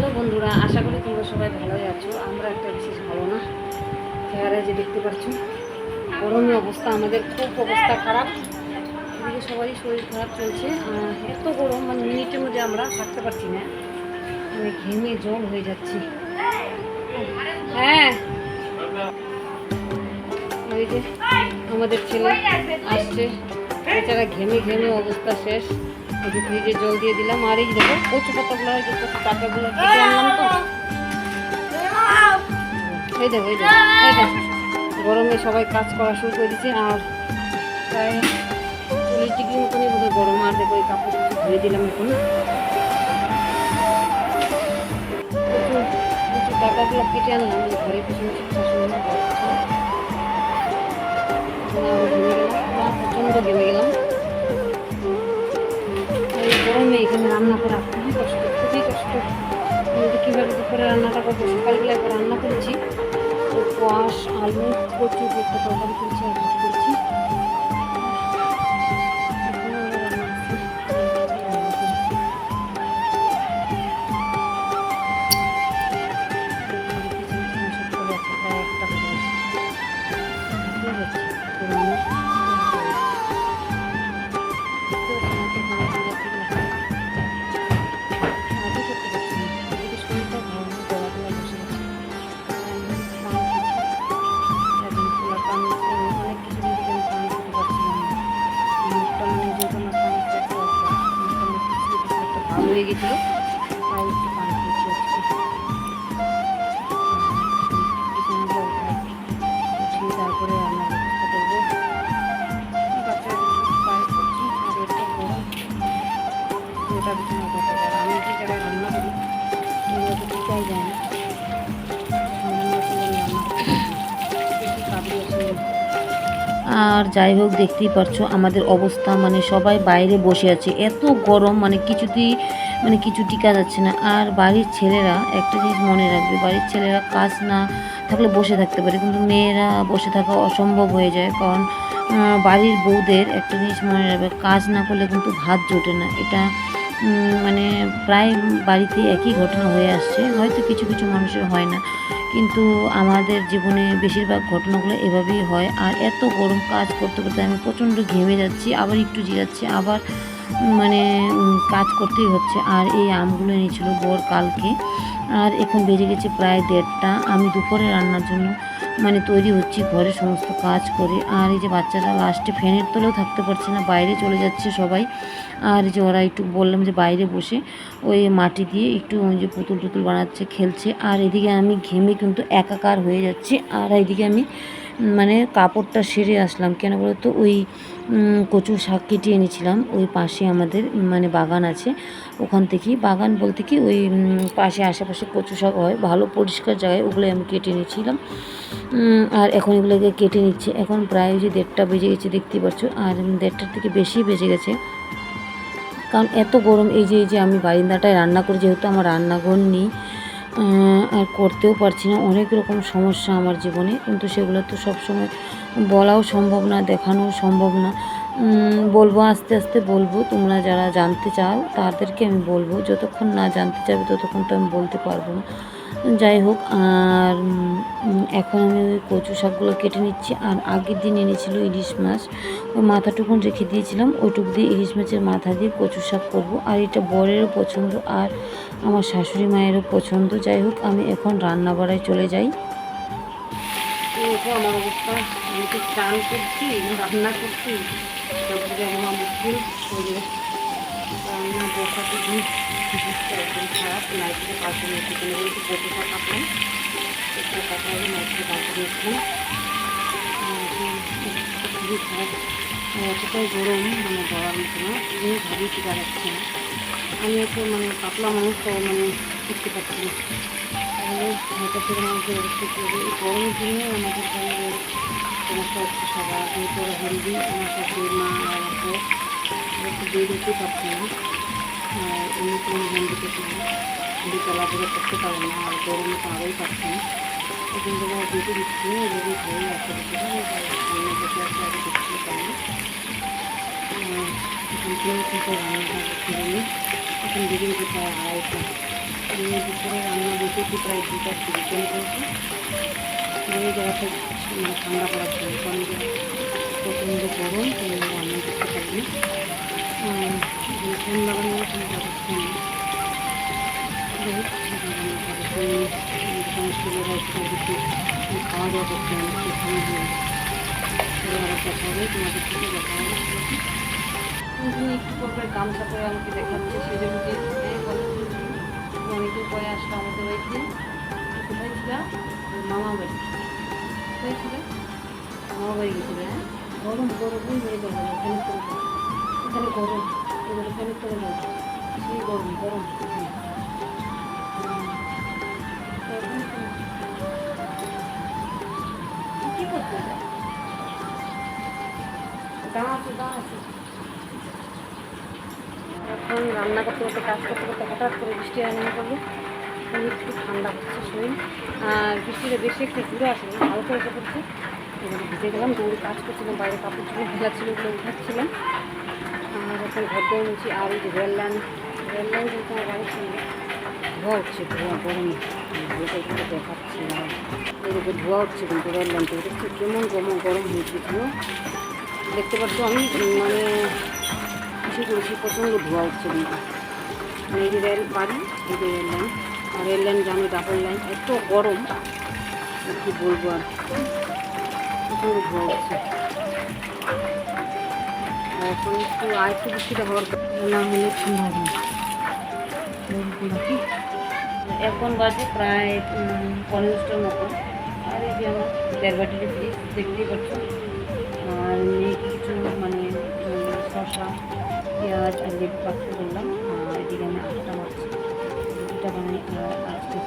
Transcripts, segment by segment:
Hello বন্ধুরা, আশা করি তোমরা সবাই ভালোই আছো। আমরা একটা বিশেষ ভালো না চেহারা যে দেখতে পাচ্ছ, গরমের অবস্থা, আমাদের খুব অবস্থা খারাপ। এদিকে সবারই শরীর খারাপ চলছে। এত গরম মানে মিনিটের মধ্যে আমরা থাকতে পারছি না। মানে ঘেমে জল হয়ে যাচ্ছি। হ্যাঁ। ওই যে আমাদের ছেলে আসছে। বেচারা ঘেমে ঘেমে অবস্থা শেষ। যে ফ্রিজে জল দিয়ে দিলাম। আর এই দেখো, কচু পাতাগুলো কচু পাতাগুলো কেটে আনলাম তো? এই দেখো এই দেখো গরমে সবাই কাজ করা শুরু করে দিচ্ছে আর প্রায় চল্লিশ ডিগ্রি মতনই বোধহয় গরম। আর দেখো, এই কাপড় ধুয়ে দিলাম এখন। কচু পাতাগুলো কেটে আনলাম ঘরে পিছনে ঘেমে গেলাম। গরমে এখানে রান্না করা খুবই কষ্ট খুবই কষ্ট। কীভাবে দুপুরে রান্নাটা করব সকালবেলা একবার রান্না করেছি। তো কোয়াশ, আলু, কচু একটা তরকারি করেছি করেছি। এখনও রান্না এটা হয়ে গেছিল বিছানা করতে পারে আমি কি জায়গায় রান্না করি চাই যায় আর যাই হোক, দেখতেই পারছ আমাদের অবস্থা মানে সবাই বাইরে বসে আছে। এত গরম মানে কিছুতেই মানে কিছু টিকা যাচ্ছে না। আর বাড়ির ছেলেরা, একটা জিনিস মনে রাখবে, বাড়ির ছেলেরা কাজ না থাকলে বসে থাকতে পারে, কিন্তু মেয়েরা বসে থাকা অসম্ভব হয়ে যায়, কারণ বাড়ির বউদের একটা জিনিস মনে রাখবে, কাজ না করলে কিন্তু ভাত জোটে না। এটা মানে প্রায় বাড়িতে একই ঘটনা হয়ে আসছে। হয়তো কিছু কিছু মানুষের হয় না। কিন্তু আমাদের জীবনে বেশিরভাগ ঘটনাগুলো এভাবেই হয়। আর এত গরম কাজ করতে করতে আমি প্রচণ্ড ঘেমে যাচ্ছি, আবার একটু জিরাচ্ছি, আবার মানে কাজ করতেই হচ্ছে। আর এই আমগুলো এনেছিল বর কালকে। আর এখন বেজে গেছে প্রায় দেড়টা। আমি দুপুরে রান্নার জন্য মানে তৈরি হচ্ছি ঘরে সমস্ত কাজ করে। আর এই যে বাচ্চারা লাস্টে ফ্যানের তলেও থাকতে পারছে না, বাইরে চলে যাচ্ছে সবাই। আর যে ওরা একটু বললাম যে বাইরে বসে ওই মাটি দিয়ে একটু ওই যে পুতুল টুতুল বানাচ্ছে, খেলছে। আর এদিকে আমি ঘেমে কিন্তু একাকার হয়ে যাচ্ছি। আর এদিকে আমি মানে কাপড়টা সেরে আসলাম। কেন বলতো? ওই কচু শাক কেটে এনেছিলাম। ওই পাশে আমাদের মানে বাগান আছে। ওখান থেকেই, বাগান বলতে কি ওই পাশে আশেপাশে কচু শাক হয়, ভালো পরিষ্কার জায়গায় ওগুলোই আমি কেটে নিয়েছিলাম আর এখন এগুলোকে কেটে নিচ্ছে। এখন প্রায় যে দেড়টা বেজে গেছে দেখতেই পাচ্ছ। আর দেড়টার থেকে বেশি বেজে গেছে। কারণ এত গরম, এই যে এই যে আমি বারিন্দাটায় রান্না করি, যেহেতু আমার রান্নাঘর নেই আর করতেও পারছি না, অনেক রকম সমস্যা আমার জীবনে, কিন্তু সেগুলো তো সবসময় বলাও সম্ভব না, দেখানোও সম্ভব না। বলব আস্তে আস্তে বলব, তোমরা যারা জানতে চাও, তাদেরকে আমি বলব, যতক্ষণ না জানতে চাবে ততক্ষণ তো আমি বলতে পারব না। যাই হোক, আর এখন আমি ওই কচু শাকগুলো কেটে নিচ্ছি, আর আগের দিন এনেছিল ইলিশ মাছ। ওই মাথাটুকুন রেখে দিয়েছিলাম, ওইটুক দিয়ে ইলিশ মাছের মাথা দিয়ে কচু শাক করব। আর এটা বরেরও পছন্দ, আর আমার শাশুড়ি মায়েরও পছন্দ। যাই হোক, আমি এখন রান্না বাড়ায় চলে যাই। আমার আমি করছি, রান্না করছি। দিন একদম খারাপ নাইটে পাশে নিয়েছি কেন বলছি কতটা কাটলাম কতটা কাটা হবে নাইটে পাশে নিয়েছিলাম খুবই খারাপ এতটাই গরম মানে বলার মতো না না আমি একটু মানে পাতলা মানুষ তো মানে করতে পারছি তাহলে হয়তো ফিরে আমাদের অবস্থা কী এই গরমের জন্য আমাদের শরীরে সমস্যা হচ্ছে সবার যেহেতু আমার শাশুড়ি মা আর একটু হতে পারছে না এমনি কোনো হেলদি পেতে না চলাফেরা করতে পারে না, আর গরমে তো আরোই পারছে না এই জন্য ওরা যেতে দিচ্ছি না এভাবেই ঘরেই রাখতে দিচ্ছি না পারি এখন কিন্তু রান্নাটা ফিরে নিই এখন বেরিয়ে যেতে হয়? আড়াইটা প্রায় দুটা চিকেন করেছি জায়গাটা মানে ঠান্ডা করার জন্য। কারণ প্রচণ্ড গরম রান্না করতে পারিনি। খাওয়া একটু পরে পরে গামছা করে আমাকে দেখাচ্ছে সেজে বুঝে অনেকদিন পরে আসলো আমাদের বাড়িতে কোথায় ছিল মামা বাড়ি। কোথায় ছিল? মামা বাড়ি গেছিল হ্যাঁ? গরম গরম হয়ে যাবে। এখানে গরম, এবার এখানে করে যাও সেই গরম গরম। এখানে। রান্না করতে করতে, কাজ করতে করতে হঠাৎ করে বৃষ্টি আরম্ভ করল। আমি একটু ঠান্ডা হচ্ছে শরীর। আর বৃষ্টিটা বেশি একটু ঘুরে আসে না হালকা এসে পড়ছে ভিজে গেলাম দৌড়ে কাজ করছিলাম, বাইরে কাপড় চোপড় ভেজা ছিল ওগুলো উঠাচ্ছিলাম। রেল লাইন রেল লাইন কিন্তু আমার বাড়ির সঙ্গে ধোয়া উঠছে, ধোয়া গরমে। ভালো দেখাচ্ছি না। এদিকে ধোয়া উঠছে কিন্তু রেল লাইন থেকে, দেখছি কেমন গরম হয়েছে ধোয়া। দেখতে পাচ্ছ আমি মানে কিছু করেছি প্রচণ্ড ধোয়া উঠছে কিন্তু। এই রেল, বাড়ি, এই যে রেল লাইন আর রেল লাইন জানো ডাবল লাইন এত গরম কি বলব আর প্রচণ্ড ধোয়া আর এখন একটু আর একটু বৃষ্টিটা হওয়ার না হলে ঠান্ডা। এখন বাজে প্রায় দশটার মতো। আর এই যে আমার দেড় বাটির ফ্রিজ দেখতেই পাচ্ছ। আর কিছু মানে শসা, পেঁয়াজ আর লেবু পাখি করলাম। আর এদিকে আমি আটটা মারছি রুটিটা বানাই আর আজকে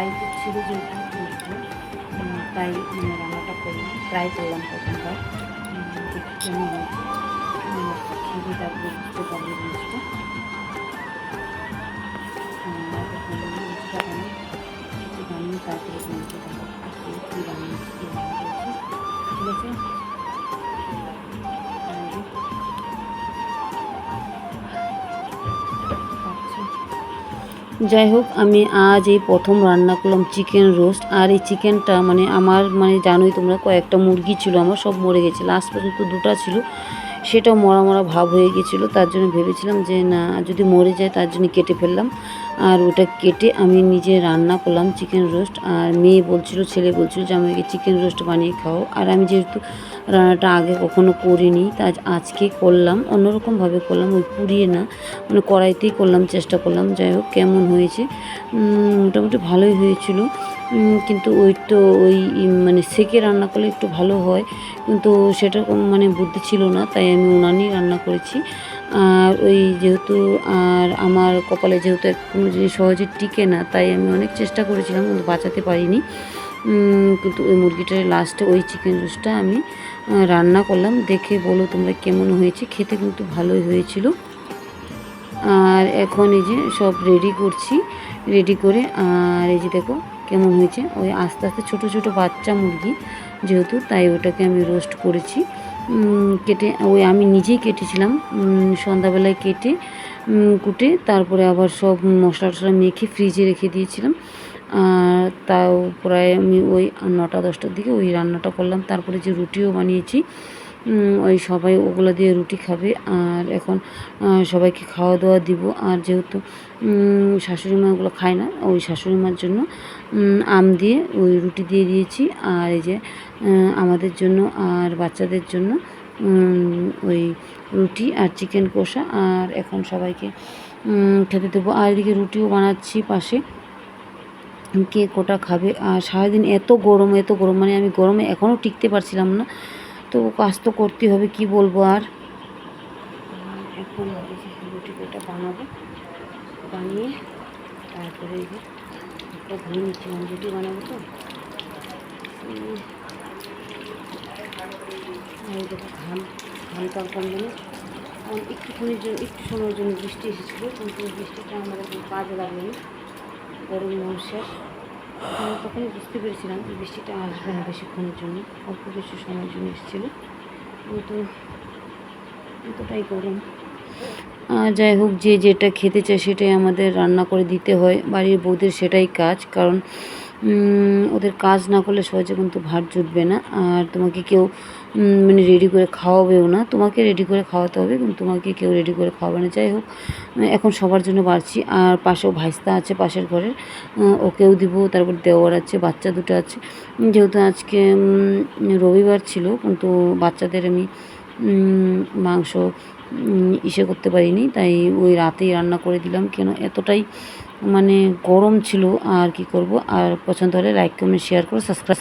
বাড়িতে ছিল যেহেতু একটু, তাই মানে রান্নাটা করলাম ট্রাই করলাম প্রথমবার। দেখি কেমন খেয়ে তারপরে বুঝতে পারবে জিনিসটা যাই হোক, আমি আজ এই প্রথম রান্না করলাম চিকেন রোস্ট আর এই চিকেনটা মানে আমার মানে জানোই তোমরা, কয়েকটা মুরগি ছিল আমার, সব মরে গেছে। লাস্ট পর্যন্ত দুটো ছিল, সেটাও মরা মরা ভাব হয়ে গেছিল, তার জন্য ভেবেছিলাম যে না, যদি মরে যায় তার জন্য কেটে ফেললাম। আর ওটা কেটে আমি নিজে রান্না করলাম চিকেন রোস্ট আর মেয়ে বলছিল, ছেলে বলছিল যে আমাকে চিকেন রোস্ট বানিয়ে খাও আর আমি যেহেতু রান্নাটা আগে কখনো করিনি, তা আজকে করলাম। অন্যরকমভাবে করলাম, ওই পুড়িয়ে না মানে কড়াইতেই করলাম, চেষ্টা করলাম। যাই হোক, কেমন হয়েছে? মোটামুটি ভালোই হয়েছিল। কিন্তু ওই তো ওই মানে সেকে রান্না করলে একটু ভালো হয়। কিন্তু সেটা মানে বুদ্ধি ছিল না, তাই আমি উনানেই রান্না করেছি। আর ওই যেহেতু, আর আমার কপালে যেহেতু কোনো জিনিস সহজে টিকে না, তাই আমি অনেক চেষ্টা করেছিলাম, কিন্তু বাঁচাতে পারিনি। কিন্তু ওই মুরগিটার লাস্টে ওই চিকেন রোস্টটা আমি রান্না করলাম। দেখে বলো তোমরা কেমন হয়েছে। খেতে কিন্তু ভালোই হয়েছিল। আর এখন এই যে সব রেডি করছি। রেডি করে, আর এই যে দেখো কেমন হয়েছে। ওই আস্তে আস্তে ছোট ছোট বাচ্চা মুরগি যেহেতু, তাই ওটাকে আমি রোস্ট করেছি। কেটে, ওই আমি নিজেই কেটেছিলাম। সন্ধ্যাবেলায় কেটে কুটে, তারপরে আবার সব মশলা টশলা মেখে ফ্রিজে রেখে দিয়েছিলাম। তাও প্রায় আমি ওই নটা, দশটার দিকে ওই রান্নাটা করলাম। তারপরে যে রুটিও বানিয়েছি ওই সবাই ওগুলো দিয়ে রুটি খাবে। আর এখন সবাইকে খাওয়া দাওয়া দিব। আর যেহেতু শাশুড়ি মা ওগুলো খায় না, ওই শাশুড়ি মার জন্য আম দিয়ে ওই রুটি দিয়ে দিয়েছি। আর এই যে আমাদের জন্য আর বাচ্চাদের জন্য ওই রুটি আর চিকেন কষা। আর এখন সবাইকে খেতে দেবো। আর এদিকে রুটিও বানাচ্ছি পাশে। কে কোটা খাবে। আর সারাদিন এত গরম এত গরম মানে আমি গরমে এখনও টিকতে পারছিলাম না। তো কাজ তো করতে হবে, কি বলব আর? এখন রুটি কোটা বানাবো। বানিয়ে তারপরে একটা ধুয়ে নিচ্ছিলাম, রুটি বানাবো তো। কাটলাম যেন এখন একটুখানির জন্য, একটু সময়ের জন্য বৃষ্টি এসেছিল, কিন্তু বৃষ্টিটা আমাদের কাজে লাগেনি। গরম আমি তখন বুঝতে পেরেছিলাম যে বৃষ্টিটা আসবে না বেশিক্ষণের জন্য। অল্প কিছু সময়ের জন্য এসেছিল। কিন্তু এতটাই গরম। যাই হোক, যে যেটা খেতে চায় সেটাই আমাদের রান্না করে দিতে হয়। বাড়ির বৌদের সেটাই কাজ। কারণ ওদের কাজ না করলে সহজে কিন্তু ভাত জুটবে না। আর তোমাকে কেউ মানে রেডি করে খাওয়াবেও না। তোমাকে রেডি করে খাওয়াতে হবে, কিন্তু তোমাকে কেউ রেডি করে খাওয়াবে না। যাই হোক এখন সবার জন্য বাড়ছি। আর পাশেও ভাইস্তা আছে পাশের ঘরের। ওকেও দিব, তারপর দেওয়ার আছে, বাচ্চা দুটো আছে। যেহেতু আজকে রবিবার ছিল, কিন্তু বাচ্চাদের আমি মাংস ইসে করতে পারিনি। তাই ওই রাতেই রান্না করে দিলাম। কেন, এতটাই মানে গরম ছিল আর কি করব? আর পছন্দ হলে লাইক কমেন্ট শেয়ার করে সাবস্ক্রাইব